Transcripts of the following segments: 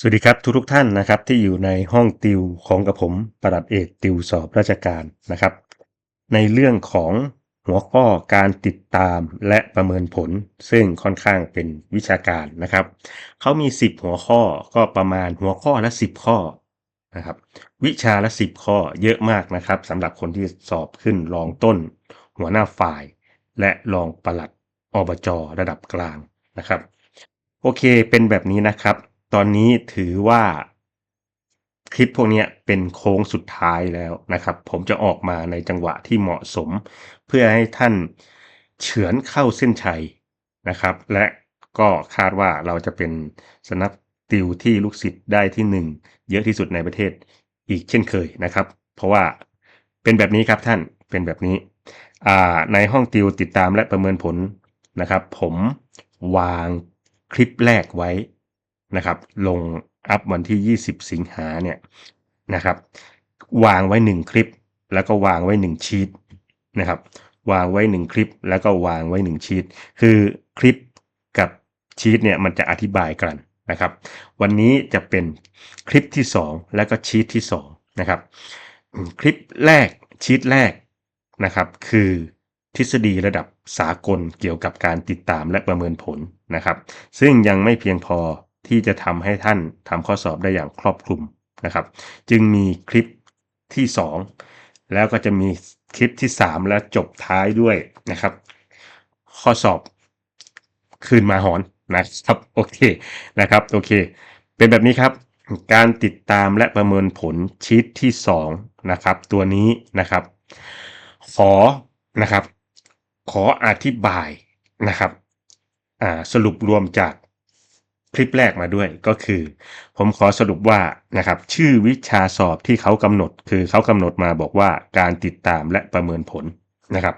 สวัสดีครับทุกทุกท่านนะครับที่อยู่ในห้องติวของกับผมประดับเอกติวสอบราชการนะครับ ในเรื่องของหัวข้อการติดตามและประเมินผล ซึ่งค่อนข้างเป็นวิชาการนะครับเขามี 10 หัวข้อก็ประมาณหัวข้อละ 10 ข้อนะครับวิชาละ 10 ข้อเยอะมากนะครับสำหรับคนที่สอบขึ้นรองต้น หัวหน้าฝ่าย และรองปลัดอบจระดับกลางนะครับโอเคเป็นแบบนี้นะครับ ตอนนี้ถือว่าคลิปพวกนี้เป็นโค้งสุดท้ายแล้วนะครับ ผมจะออกมาในจังหวะที่เหมาะสม เพื่อให้ท่านเฉือนเข้าเส้นชัยนะครับ และก็คาดว่าเราจะเป็นสนับติวที่ลูกศิษย์ได้ที่หนึ่งเยอะที่สุดในประเทศอีกเช่นเคยนะครับ เพราะว่าเป็นแบบนี้ครับท่านเป็นแบบนี้ในห้องติวติดตามและประเมินผลนะครับ ผมวางคลิปแรกไว้ นะครับลงอัพวันที่ 20 สิงหาเนี่ยนะครับวางไว้ 1 คลิป แล้วก็วางไว้ 1 ชีตนะครับวางไว้ 1 คลิป แล้วก็วางไว้ 1 ชีตคือคลิปกับชีตเนี่ยมันจะอธิบายกันนะครับ วันนี้จะเป็นคลิปที่ 2 แล้วก็ชีตที่2นะครับคลิปแรกชีตแรกนะครับคือทฤษฎีระดับสากลเกี่ยวกับการติดตามและประเมินผลนะครับ ซึ่งยังไม่เพียงพอ ที่จะทำให้ท่านทำข้อสอบได้อย่างครอบคลุมนะครับ จึงมีคลิปที่ 2 แล้วก็จะมีคลิปที่ 3 และจบท้ายด้วยนะครับ ข้อสอบคืนมาหอนนะครับโอเคนะครับโอเค เป็นแบบนี้ครับ การติดตามและประเมินผลชีตที่ 2 นะครับ ตัวนี้นะครับ ขอนะครับ ขออธิบายนะครับสรุปรวมจาก คลิปแรกมาด้วยก็คือ ผมขอสรุปว่านะครับชื่อวิชาสอบที่เขากำหนด คือเขากำหนดมาบอกว่าการติดตามและประเมินผลนะครับ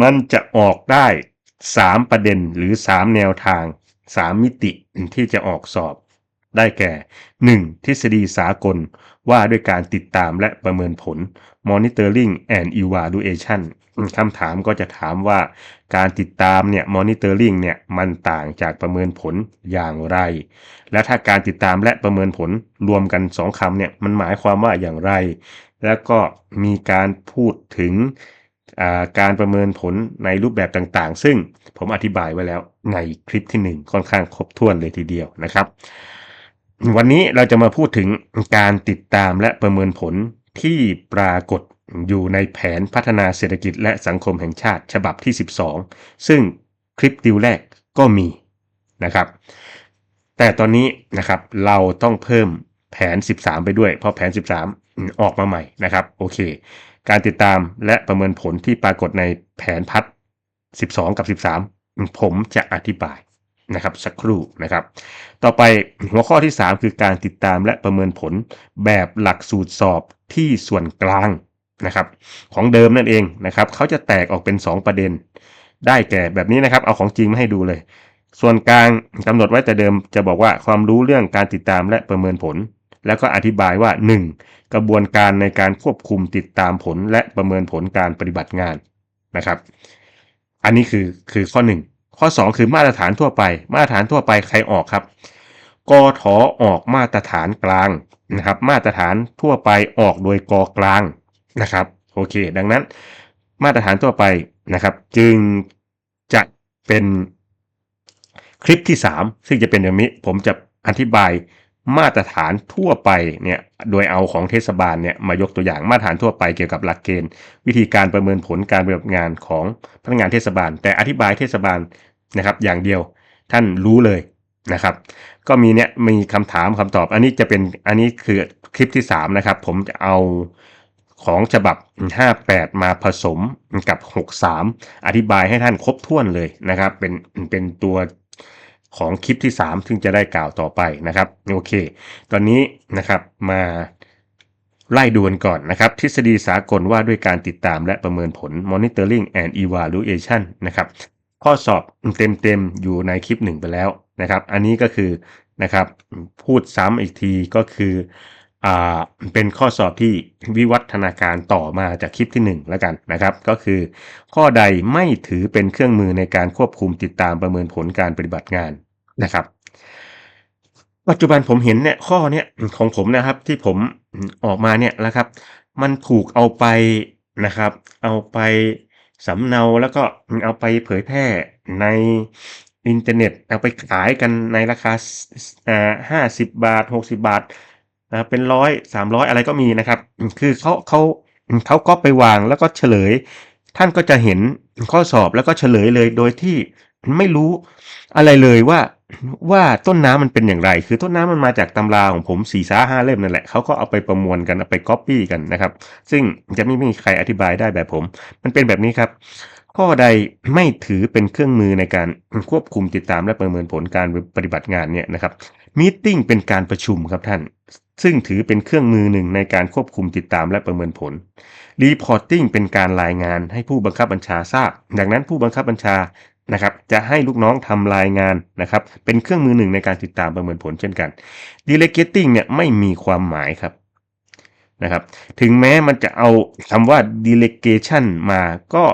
มันจะออกได้ 3 ประเด็นหรือ 3 แนวทาง 3 มิติที่จะออกสอบ ได้แก่ 1. ทฤษฎีสากล ว่าด้วยการติดตามและประเมินผล monitoring and evaluation คำถามก็จะถามว่าการติดตามเนี่ย monitoring เนี่ยมันต่างจากประเมินผลอย่างไร และถ้าการติดตามและประเมินผลรวมกัน 2คำเนี่ยมันหมายความว่าอย่างไร แล้วก็มีการพูดถึงการประเมินผลในรูปแบบต่างๆ ซึ่งผมอธิบายไว้แล้วในคลิปที่ 1 ค่อนข้างครบถ้วนเลยทีเดียวนะครับ วันนี้เราจะมาพูดถึงการติดตามและประเมินผลที่ปรากฏอยู่ในแผนพัฒนาเศรษฐกิจและสังคมแห่งชาติฉบับที่ 12 ซึ่งคลิปติวแรกก็มีนะครับ แต่ตอนนี้นะครับเราต้องเพิ่มแผน 13 ไปด้วย เพราะแผน 13 ออกมาใหม่นะครับโอเค การติดตามและประเมินผลที่ปรากฏในแผนพัฒ12 กับ 13 ผมจะอธิบาย นะครับสักครู่นะครับ ต่อไปหัวข้อที่ 3 คือการติดตามและประเมินผลแบบหลักสูตรสอบที่ส่วนกลางนะครับ ของเดิมนั่นเองนะครับเขาจะแตกออกเป็น 2 ประเด็น ได้แก่แบบนี้นะครับ เอาของจริงมาให้ดูเลย ส่วนกลางกำหนดไว้แต่เดิมจะบอกว่าความรู้เรื่องการติดตามและประเมินผล แล้วก็อธิบายว่า 1. กระบวนการในการควบคุมติดตามผลและประเมินผลการปฏิบัติงานนะครับ อันนี้คือคือข้อ 1 ข้อ 2 คือมาตรฐานทั่วไป มาตรฐานทั่วไปใครออกครับกทอออกมาตรฐานกลางนะครับ มาตรฐานทั่วไปออกโดยกกลางนะครับโอเค ดังนั้นมาตรฐานทั่วไปนะครับ จึงจะเป็นคลิปที่ 3 ซึ่งจะเป็นอย่างนี้ ผมจะอธิบายมาตรฐานทั่วไปเนี่ยโดยเอาของเทศบาลเนี่ยมายกตัวอย่างมาตรฐานทั่วไปเกี่ยวกับหลักเกณฑ์ วิธีการประเมินผลการปฏิบัติงานของพนักงานเทศบาล แต่อธิบายเทศบาล นะครับ อย่างเดียวท่านรู้เลยนะครับ ก็มีเนี่ยมีคำถามคำตอบ อันนี้จะเป็นอันนี้คือคลิปที่ 3 นะครับ ผมจะเอาของฉบับ 58 มาผสมกับ 63 อธิบายให้ท่านครบถ้วนเลยนะครับ เป็นเป็นตัวของคลิปที่ 3 ซึ่งจะได้กล่าวต่อไปนะครับ โอเค ตอนนี้นะครับมาไล่ดูกันก่อนนะครับ ทฤษฎีสากลว่าด้วยการติดตามและประเมินผล monitoring and evaluation นะครับ ข้อสอบเต็มๆอยู่ในคลิป1ไปแล้วนะครับ อันนี้ก็คือนะครับพูดซ้ำอีกทีก็คืออ่าเป็นข้อสอบที่วิวัฒนาการต่อมาจากคลิปที่1แล้วกันนะครับ ก็คือ ข้อใดไม่ถือเป็นเครื่องมือในการควบคุมติดตามประเมินผลการปฏิบัติงานนะครับ ปัจจุบันผมเห็นเนี่ยข้อเนี้ยของผมนะครับที่ผมออกมาเนี่ยนะครับ มันถูกเอาไปนะครับ เอาไป สำเนาแล้วก็เอาไปเผยแพร่ในอินเทอร์เน็ต เอาไปขายกันในราคาอ่าห้าสิบบาทหกสิบาทนะเป็นร้อยสามร้อยอะไรก็มีนะครับ คือเขาเขาเขาก็ไปวางแล้วก็เฉลย ท่านก็จะเห็นข้อสอบแล้วก็เฉลยเลยโดยที่ไม่รู้อะไรเลยว่า ว่าต้นน้ำมันเป็นอย่างไร คือต้นน้ำมันมาจากตำราของผมสี่สาห้าเล่มนั่นแหละเขาก็เอาไปประมวลกันเอาไปก๊อปปี้กันนะครับ ซึ่งจะไม่มีใครอธิบายได้แบบผม มันเป็นแบบนี้ครับ ข้อใดไม่ถือเป็นเครื่องมือในการควบคุมติดตามและประเมินผลการปฏิบัติงานเนี่ยนะครับมีติ้งเป็นการประชุมครับท่าน ซึ่งถือเป็นเครื่องมือหนึ่งในการควบคุมติดตามและประเมินผล Reporting เป็นการรายงานให้ผู้บังคับบัญชาทราบ ดังนั้นผู้บังคับบัญชา นะครับจะให้ลูกน้องทำรายงานนะครับเป็นเครื่องมือหนึ่งในการติดตามประเมินผลเช่นกัน Delegating เนี่ยไม่มีความหมายครับนะครับถึงแม้มันจะเอาคำว่า delegation มาก็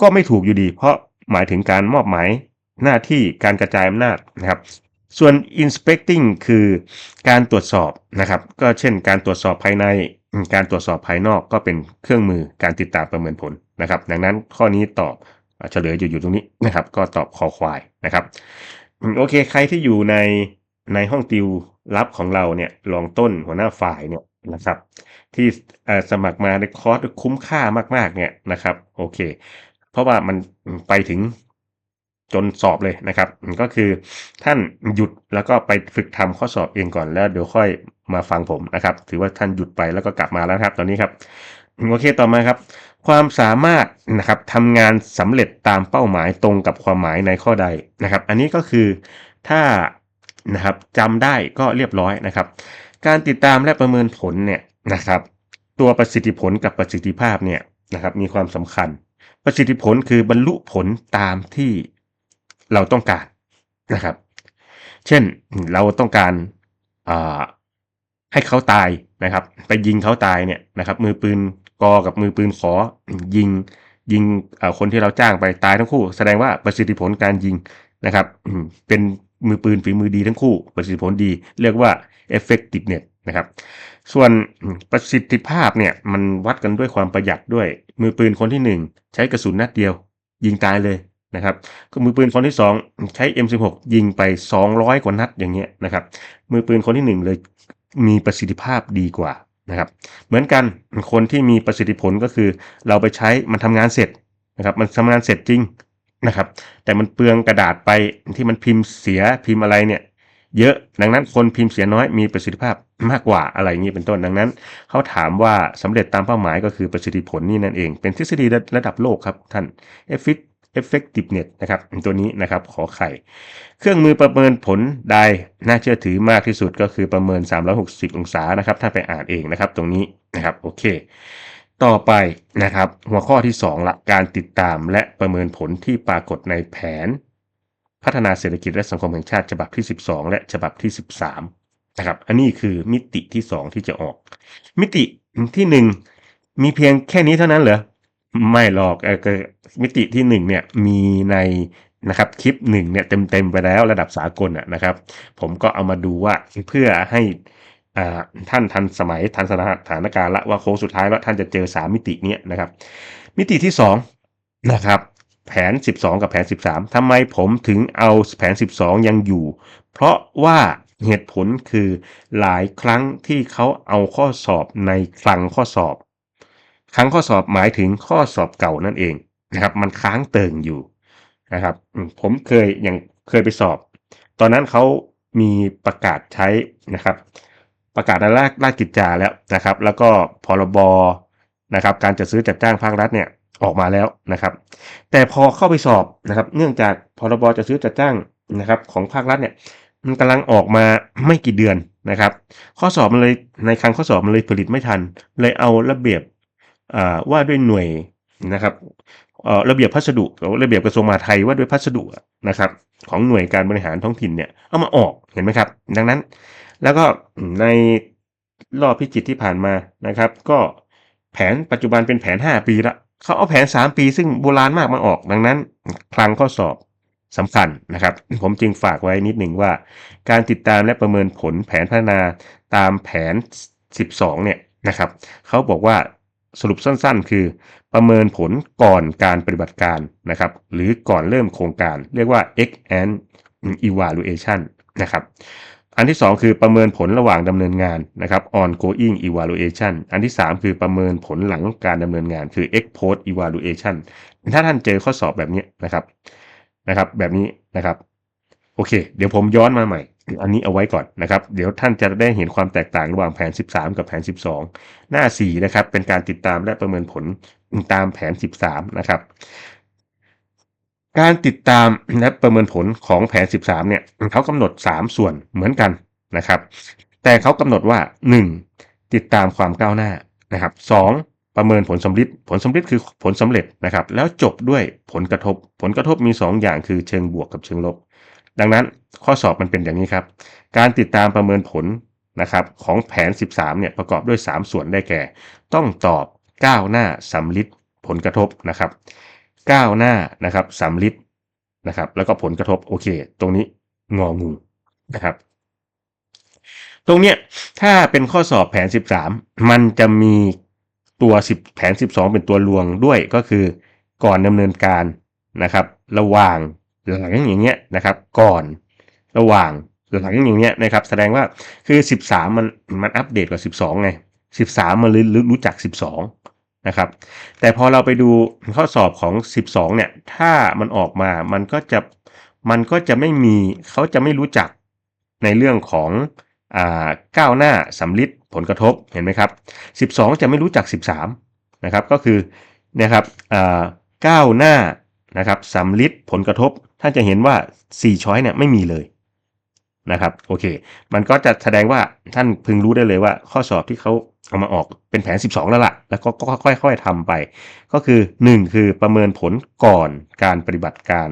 ก็ไม่ถูกอยู่ดี เพราะหมายถึงการมอบหมายหน้าที่การกระจายอำนาจนะครับ ส่วน inspecting คือการตรวจสอบนะครับ ก็เช่นการตรวจสอบภายในการตรวจสอบภายนอกก็เป็นเครื่องมือการติดตามประเมินผลนะครับ ดังนั้นข้อนี้ตอบ เฉลยอยู่อยู่ตรงนี้นะครับ ก็ตอบคอควายนะครับ โอเค ใครที่อยู่ในในห้องติวลับของเราเนี่ยรองต้นหัวหน้าฝ่ายเนี่ยนะครับ ที่สมัครมาในคอร์สคุ้มค่ามาก ๆ เนี่ยนะครับ โอเค เพราะว่ามันไปถึงจนสอบเลยนะครับ ก็คือท่านหยุดแล้วก็ไปฝึกทำข้อสอบเองก่อนแล้วเดี๋ยวค่อยมาฟังผมนะครับ ถือว่าท่านหยุดไปแล้วก็กลับมาแล้วครับ ตอนนี้ครับโอเคต่อมาครับ ความสามารถนะครับทำงานสำเร็จตามเป้าหมายตรงกับความหมายในข้อใดนะครับ อันนี้ก็คือถ้านะครับจำได้ก็เรียบร้อยนะครับ การติดตามและประเมินผลเนี่ยนะครับ ตัวประสิทธิผลกับประสิทธิภาพเนี่ยนะครับ มีความสำคัญ ประสิทธิผลคือบรรลุผลตามที่เราต้องการนะครับ เช่นเราต้องการให้เขาตายนะครับ ไปยิงเขาตายเนี่ยนะครับ มือปืน กอกับมือปืนขอยิงยิงคนที่เราจ้างไปตายทั้งคู่ แสดงว่าประสิทธิผลการยิงนะครับเป็นมือปืนฝีมือดีทั้งคู่ ประสิทธิผลดี เรียกว่า effectiveness นะครับ ส่วนประสิทธิภาพเนี่ยมันวัดกันด้วยความประหยัดด้วย มือปืนคนที่ 1 ใช้กระสุนนัดเดียว ยิงตายเลยนะครับก็มือปืนคนที่ 2 ใช้ M16 ยิงไป 200 กว่านัดอย่างเงี้ยนะครับมือปืนคนที่ 1 เลยมีประสิทธิภาพดีกว่า นะครับ เหมือนกันคนที่มีประสิทธิผลก็คือ เราไปใช้มันทำงานเสร็จนะครับ มันทำงานเสร็จจริงนะครับ แต่มันเปลืองกระดาษไปที่มันพิมพ์เสียพิมพ์อะไรเนี่ยเยอะดังนั้นคนพิมพ์เสียน้อยมีประสิทธิภาพมากกว่าอะไรอย่างนี้เป็นต้นดังนั้น เขาถามว่าสำเร็จตามเป้าหมายก็คือประสิทธิผลนี่นั่นเอง เป็นทฤษฎีระดับโลกครับท่าน effectiveness นะครับตัวนี้นะครับขอไข่ เครื่องมือประเมินผลใดน่าเชื่อถือมากที่สุดก็คือประเมิน 360 องศานะครับ ถ้าไปอ่านเองนะครับ ตรงนี้นะครับโอเค ต่อไปนะครับ หัวข้อที่2ละการติดตามและประเมินผลที่ปรากฏในแผน พัฒนาเศรษฐกิจและสังคมแห่งชาติฉบับที่ 12 และฉบับที่ 13นะครับอันนี้คือมิติที่ 2 ที่จะออก มิติที่ 1 มีเพียงแค่นี้เท่านั้นเหรอไม่หรอก มิติที่หนึ่งเนี่ยมีในนะครับคลิปหนึ่งเนี่ยเต็มๆไปแล้วระดับสากลนะครับ ผมก็เอามาดูว่าเพื่อให้ท่านทันสมัยทันสถานการณ์ละว่าโค้งสุดท้ายว่าท่านจะเจอ 3 มิติเนี้ยนะครับ มิติที่2นะครับแผน 12 กับแผน 13ทำไมผมถึงเอาแผน 12 ยังอยู่ เพราะว่าเหตุผลคือหลายครั้งที่เขาเอาข้อสอบในคลังข้อสอบ ครั้งข้อสอบหมายถึงข้อสอบเก่านั่นเอง นะครับ มันค้างเติ่งอยู่นะครับ ผมเคยอย่างเคยไปสอบ ตอนนั้นเขามีประกาศใช้นะครับ ประกาศในราชราชกิจจาแล้วนะครับ แล้วก็พรบนะครับ การจัดซื้อจัดจ้างภาครัฐเนี่ยออกมาแล้วนะครับ แต่พอเข้าไปสอบนะครับ เนื่องจากพรบจัดซื้อจัดจ้างนะครับ ของภาครัฐเนี่ยมันกำลังออกมาไม่กี่เดือนนะครับ ข้อสอบมันเลยในครั้งข้อสอบมันเลยผลิตไม่ทัน เลยเอาระเบียบว่าด้วยหน่วยนะครับ ระเบียบพัสดุระเบียบกระทรวงมหาดไทยว่าด้วยพัสดุนะครับของหน่วยการบริหารท้องถิ่นเนี่ยเอามาออกเห็นไหมครับ ดังนั้น แล้วก็ในรอบพิจิตที่ผ่านมานะครับ ก็แผนปัจจุบันเป็นแผน 5 ปีละเขาเอาแผน 3 ปี ซึ่งโบราณมากมาออก ดังนั้น คลังข้อสอบสำคัญนะครับ ผมจึงฝากไว้นิดหนึ่งว่า การติดตามและประเมินผลแผนพัฒนาตามแผน 12 เนี่ยนะครับเขาบอกว่า สรุปสั้นๆ คือ ประเมินผลก่อนการปฏิบัติการนะครับ หรือก่อนเริ่มโครงการ เรียกว่า ex ante evaluation นะครับอันที่ 2 คือประเมินผลระหว่างดำเนินงานนะครับ ongoing evaluation อันที่ 3 คือประเมินผลหลังการดำเนินงานคือ ex post evaluation ถ้าท่านเจอข้อสอบแบบนี้นะครับนะครับ แบบนี้นะครับ โอเค เดี๋ยวผมย้อนมาใหม่ อันนี้เอาไว้ก่อนนะครับ เดี๋ยวท่านจะได้เห็นความแตกต่างระหว่างแผน 13 กับแผน 12 หน้า 4 นะครับ เป็นการติดตามและประเมินผลตามแผน 13 นะครับ การติดตามและประเมินผลของแผน 13 เนี่ยเขากำหนด 3 ส่วนเหมือนกันนะครับ แต่เขากำหนดว่า 1. ติดตามความก้าวหน้านะครับ 2. ประเมินผลสำลิดผลสำลิดคือผลสำเร็จนะครับ แล้วจบด้วยผลกระทบ ผลกระทบมี 2อย่างคือเชิงบวกกับเชิงลบ ดังนั้นข้อสอบมันเป็นอย่างนี้ครับ การติดตามประเมินผลนะครับของแผน 13 เนี่ยประกอบด้วย 3 ส่วนได้แก่ ต้องตอบก้าวหน้าสำลิดผลกระทบนะครับก้าวหน้านะครับสำลิดนะครับ แล้วก็ผลกระทบโอเค ตรงนี้งองูนะครับ ตรงเนี้ยถ้าเป็นข้อสอบแผน 13 มันจะมีตัว10แผน 12 เป็นตัวลวงด้วยก็คือก่อนดำเนินการนะครับ ระหว่าง หลังอย่างเงี้ยนะครับ ก่อนระหว่างหลังอย่างเงี้ยนะครับ แสดงว่าคือ 13 มันมันอัปเดตกว่า 12 ไง 13 มันรู้รู้จัก 12 นะครับ แต่พอเราไปดูข้อสอบของ 12 เนี่ย ถ้ามันออกมามันก็จะมันก็จะไม่มีเขาจะไม่รู้จักในเรื่องของอ่าก้าวหน้าสำลิดผลกระทบเห็นไหมครับ 12 จะไม่รู้จัก 13 นะครับ ก็คือนะครับอ่าก้าวหน้า นะครับสำลิดผลกระทบท่านจะเห็นว่า 4 ช้อยเนี่ยไม่มีเลยนะครับโอเค มันก็จะแสดงว่าท่านพึงรู้ได้เลยว่า ข้อสอบที่เขาเอามาออกเป็นแผน 12 แล้วล่ะ แล้วก็ค่อยๆทำไป ก็คือ 1 คือประเมินผลก่อนการปฏิบัติการ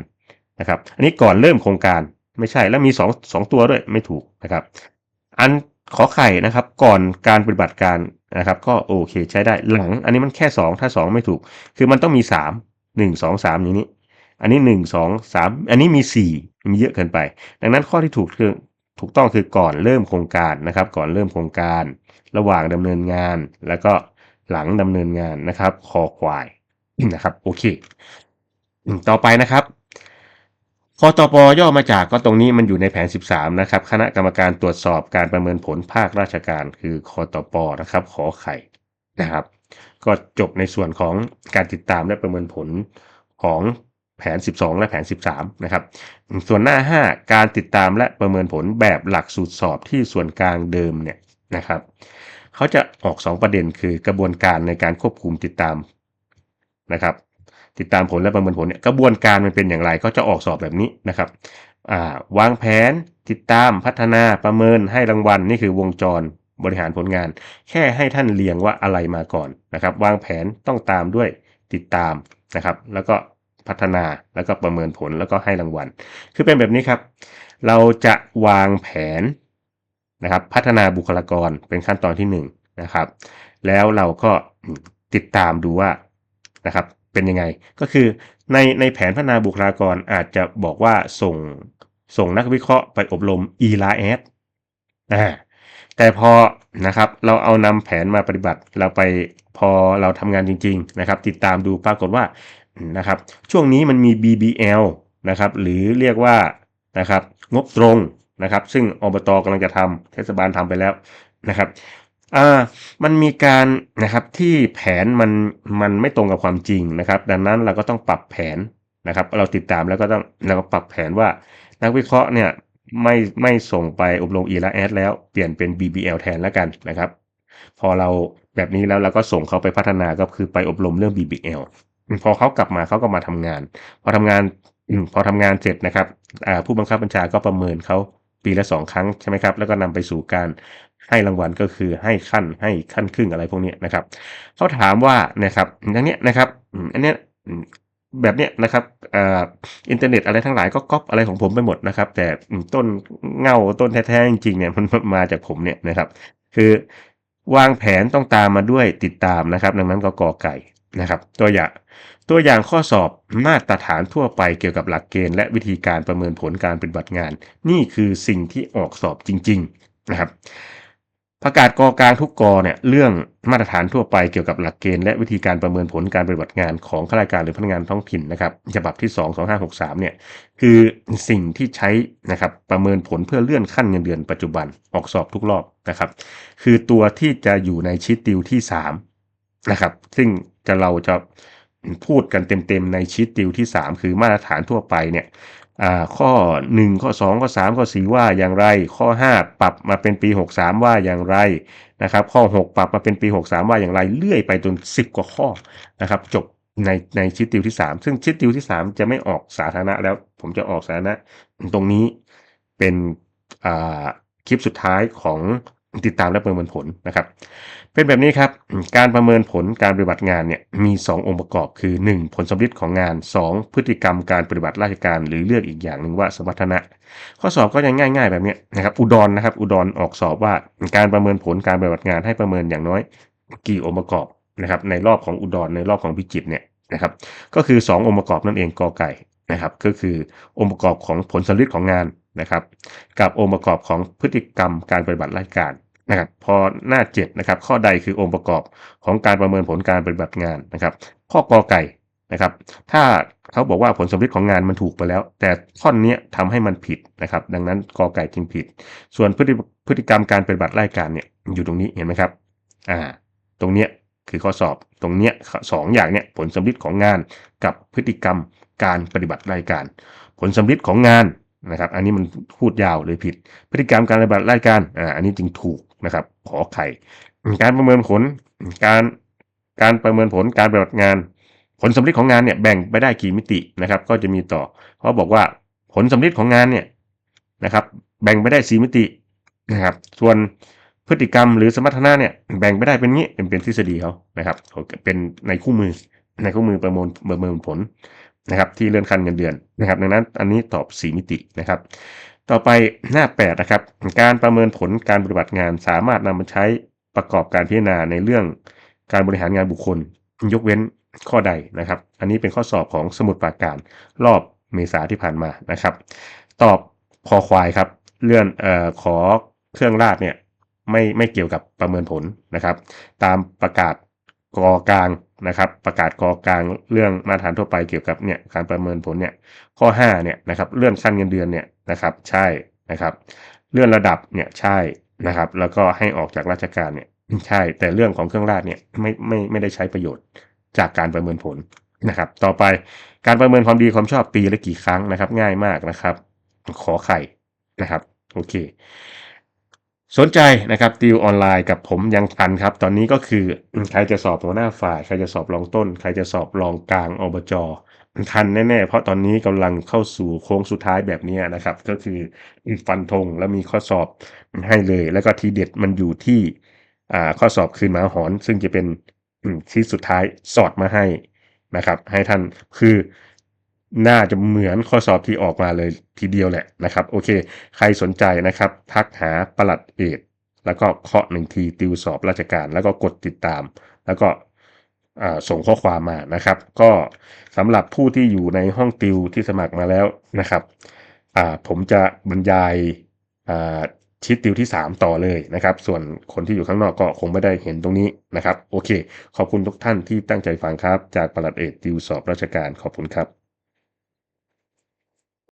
นะครับอันนี้ก่อนเริ่มโครงการไม่ใช่แล้วมี 2 2 ตัวด้วยไม่ถูกนะครับ อันขอไข่นะครับก่อนการปฏิบัติการนะครับ ก็โอเคใช้ได้หลัง อันนี้มันแค่ 2 ถ้า 2 ไม่ถูก คือมันต้องมี 3 1 2 3องสามอย่างนี้ อันนี้1 2 3อันนี้มี4มีเยอะเกินไป ดังนั้นข้อที่ถูกคือถูกต้องคือก่อนเริ่มโครงการนะครับ ก่อนเริ่มโครงการ ระหว่างดำเนินงาน แล้วก็หลังดำเนินงานนะครับ คอควายนะครับโอเค ต่อไปนะครับคอตปย่อมาจากก็ตรงนี้มันอยู่ในแผน 13 นะครับ คณะกรรมการตรวจสอบการประเมินผลภาคราชการคือคอตปนะครับ ขอไข่นะครับ ก็จบในส่วนของการติดตามและประเมินผลของแผน 12 และแผน 13 นะครับ ส่วนหน้า 5 การติดตามและประเมินผลแบบหลักสูตรสอบที่ส่วนกลางเดิมเนี่ยนะครับเขาจะออก 2 ประเด็นคือกระบวนการในการควบคุมติดตามนะครับ ติดตามผลและประเมินผลเนี่ยกระบวนการมันเป็นอย่างไรก็จะออกสอบแบบนี้นะครับวางแผนติดตามพัฒนาประเมินให้รางวัลนี่คือวงจร บริหารผลงาน แค่ให้ท่านเรียงว่าอะไรมาก่อนนะครับ วางแผนต้องตามด้วยติดตามนะครับ แล้วก็พัฒนาแล้วก็ประเมินผลแล้วก็ให้รางวัล คือเป็นแบบนี้ครับ เราจะวางแผนนะครับ พัฒนาบุคลากรเป็นขั้นตอนที่1นนะครับ แล้วเราก็ติดตามดูว่านะครับเป็นยังไง ก็คือในในแผนพัฒนาบุคลากรอาจจะบอกว่าส่งส่งนักวิเคราะห์ไปอบรม e l a s อ่า แต่พอนะครับเราเอานำแผนมาปฏิบัติเราไปพอเราทำงานจริงๆนะครับติดตามดูปรากฏว่านะครับช่วงนี้มันมี BBL นะครับหรือเรียกว่านะครับงบตรงนะครับซึ่งอบตกำลังจะทำเทศบาลทำไปแล้วนะครับอ่ามันมีการนะครับที่แผนมันมันไม่ตรงกับความจริงนะครับ ดังนั้นเราก็ต้องปรับแผนนะครับ เราติดตามแล้วก็ต้องเราก็ปรับแผนว่านักวิเคราะห์เนี่ย ไม่ไม่ส่งไปอบรม e และ a d แล้วเปลี่ยนเป็น BBL แทนแล้วกันนะครับ พอเราแบบนี้แล้วเราก็ส่งเขาไปพัฒนาก็คือไปอบรมเรื่อง BBL พอเขากลับมาเขาก็มาทำงาน พอทำงานพอทำงานเสร็จนะครับผู้บังคับบัญชาก็ประเมินเขาปีละสองครั้งใช่ไหมครับ แล้วก็นำไปสู่การให้รางวัลก็คือให้ขั้นให้ขั้นครึ่งอะไรพวกนี้นะครับเขาถามว่านะครับอย่างเนี้ยนะครับอันเนี้ย แบบเนี้ยนะครับอินเทอร์เน็ตอะไรทั้งหลายก็ก๊อปอะไรของผมไปหมดนะครับ แต่ต้นเงาต้นแท้ๆจริงๆเนี่ยมันมาจากผมเนี่ยนะครับ คือวางแผนต้องตามมาด้วยติดตามนะครับ ดังนั้นก็กอไก่นะครับ ตัวอย่างตัวอย่างข้อสอบมาตรฐานทั่วไปเกี่ยวกับหลักเกณฑ์และวิธีการประเมินผลการปฏิบัติงาน นี่คือสิ่งที่ออกสอบจริง ๆ นะครับ ประกาศกอกลางทุกกอเนี่ยเรื่องมาตรฐานทั่วไปเกี่ยวกับหลักเกณฑ์และวิธีการประเมินผลการปฏิบัติงานของข้าราชการหรือพนักงานท้องถิ่นนะครับฉบับที่ 2 2563เนี่ยคือสิ่งที่ใช้นะครับประเมินผลเพื่อเลื่อนขั้นเงินเดือนปัจจุบันออกสอบทุกรอบนะครับคือตัวที่จะอยู่ในชีตติวที่3นะครับซึ่งจะเราจะพูดกันเต็มๆในชีตติวที่ 3 คือมาตรฐานทั่วไปเนี่ย ข้อ 1 ข้อ 2 ข้อ 3 ข้อ 4 ว่าอย่างไร ข้อ 5 ปรับมาเป็นปี 63 ว่าอย่างไรนะครับ ข้อ 6 ปรับมาเป็นปี 63 ว่าอย่างไร เลื่อยไปจน 10 กว่าข้อนะครับ จบในในชิตติวที่ 3 ซึ่งชิตติวที่ 3 จะไม่ออกสาธารณะแล้วผมจะออกสาธารณะตรงนี้เป็นอ่าคลิปสุดท้ายของติดตามและประเมินผลนะครับ เป็นแบบนี้ครับ การประเมินผลการปฏิบัติงานเนี่ยมี 2 องค์ประกอบคือ 1. ผลสำลิดของงาน 2. พฤติกรรมการปฏิบัติราชการ หรือเลือกอีกอย่างหนึ่งว่าสมรรถนะ ข้อสอบก็ยังง่ายๆ แบบนี้นะครับอุดรนนะครับอุดรออกสอบว่าการประเมินผลการปฏิบัติงานให้ประเมินอย่างน้อย กี่องค์ประกอบนะครับในรอบของอุดรในรอบของพิจิตรเนี่ยนะครับก็คือ 2 องค์ประกอบนั่นเองกอไก่นะครับก็คือองค์ประกอบของผลสำลิดของงานนะครับกับองค์ประกอบของพฤติกรรมการปฏิบัติราชการ นะครับพอหน้า7นะครับข้อใดคือองค์ประกอบของการประเมินผลการปฏิบัติงานนะครับ ข้อกอไก่นะครับ ถ้าเขาบอกว่าผลสำลิดของงานมันถูกไปแล้ว แต่ท่อนเนี้ยทำให้มันผิดนะครับ ดังนั้นกอไก่จึงผิด ส่วนพฤติพฤติกรรมการปฏิบัติราชการเนี่ยอยู่ตรงนี้เห็นไหมครับอ่าตรงเนี้ยคือข้อสอบตรงเนี้ยสองอย่างเนี้ยผลสำลิดของงานกับพฤติกรรมการปฏิบัติราชการ ผลสำลิดของงานนะครับ อันนี้มันพูดยาวเลยผิด พฤติกรรมการปฏิบัติราชการอ่าอันนี้จึงถูก นะครับ ขอไข่ การประเมินผล การการประเมินผลการปฏิบัติงาน ผลสำลิดของงานเนี่ยแบ่งไปได้กี่มิตินะครับ ก็จะมีต่อเขาบอกว่าผลสำลิดของงานเนี่ยนะครับ แบ่งไปได้สี่มิตินะครับ ส่วนพฤติกรรมหรือสมรรถนะเนี่ยแบ่งไปได้เป็นงี้เป็นเป็นทฤษฎีเขานะครับเป็นในคู่มือในคู่มือประเมินประเมินผลนะครับ ที่เลื่อนขั้นเงินเดือนนะครับ ดังนั้นอันนี้ตอบ 4 มิตินะครับ ต่อไปหน้า 8 นะครับ การประเมินผลการปฏิบัติงานสามารถนำมาใช้ประกอบการพิจารณาในเรื่องการบริหารงานบุคคล ยกเว้นข้อใดนะครับ อันนี้เป็นข้อสอบของสมุดปราการรอบเมษาที่ผ่านมานะครับ ตอบคอควายครับ เลื่อนเอ่อขอเครื่องราดเนี่ยไม่ไม่เกี่ยวกับประเมินผลนะครับ ตามประกาศกอกลางนะครับ ประกาศกอกลางเรื่องมาตรฐานทั่วไปเกี่ยวกับเนี่ยการประเมินผลเนี่ยข้อ5เนี่ยนะครับเลื่อนขั้นเงินเดือนเนี่ย นะครับ ใช่นะครับ เลื่อนระดับเนี่ยใช่นะครับ แล้วก็ให้ออกจากราชการเนี่ยใช่ แต่เรื่องของเครื่องราชเนี่ยไม่ไม่ไม่ได้ใช้ประโยชน์จากการประเมินผลนะครับ ต่อไปการประเมินความดีความชอบปีละกี่ครั้งนะครับ ง่ายมากนะครับ ขอไข่นะครับ โอเค สนใจนะครับติวออนไลน์กับผมยังทันครับ ตอนนี้ก็คือใครจะสอบหัวหน้าฝ่าย ใครจะสอบรองต้น ใครจะสอบรองกลางอบจ ทันแน่ๆ เพราะตอนนี้กำลังเข้าสู่โค้งสุดท้ายแบบนี้นะครับ ก็คืออีกฟันธงแล้วมีข้อสอบให้เลย แล้วก็ทีเด็ดมันอยู่ที่อ่าข้อสอบคืนมาหอน ซึ่งจะเป็นที่สุดท้ายสอดมาให้นะครับ ให้ท่านคือน่าจะเหมือนข้อสอบที่ออกมาเลยทีเดียวแหละนะครับ โอเค ใครสนใจนะครับ ทักหาประหลัดเอกแล้วก็เคาะหนึ่งทีติวสอบราชการ แล้วก็กดติดตาม แล้วก็ ส่งข้อความมานะครับ ก็สำหรับผู้ที่อยู่ในห้องติวที่สมัครมาแล้วนะครับผมจะบรรยายชิดติวที่ 3 ต่อเลยนะครับ ส่วนคนที่อยู่ข้างนอกก็คงไม่ได้เห็นตรงนี้นะครับ โอเค ขอบคุณทุกท่านที่ตั้งใจฟังครับ จากประหลัดเอกติวสอบราชการขอบคุณครับ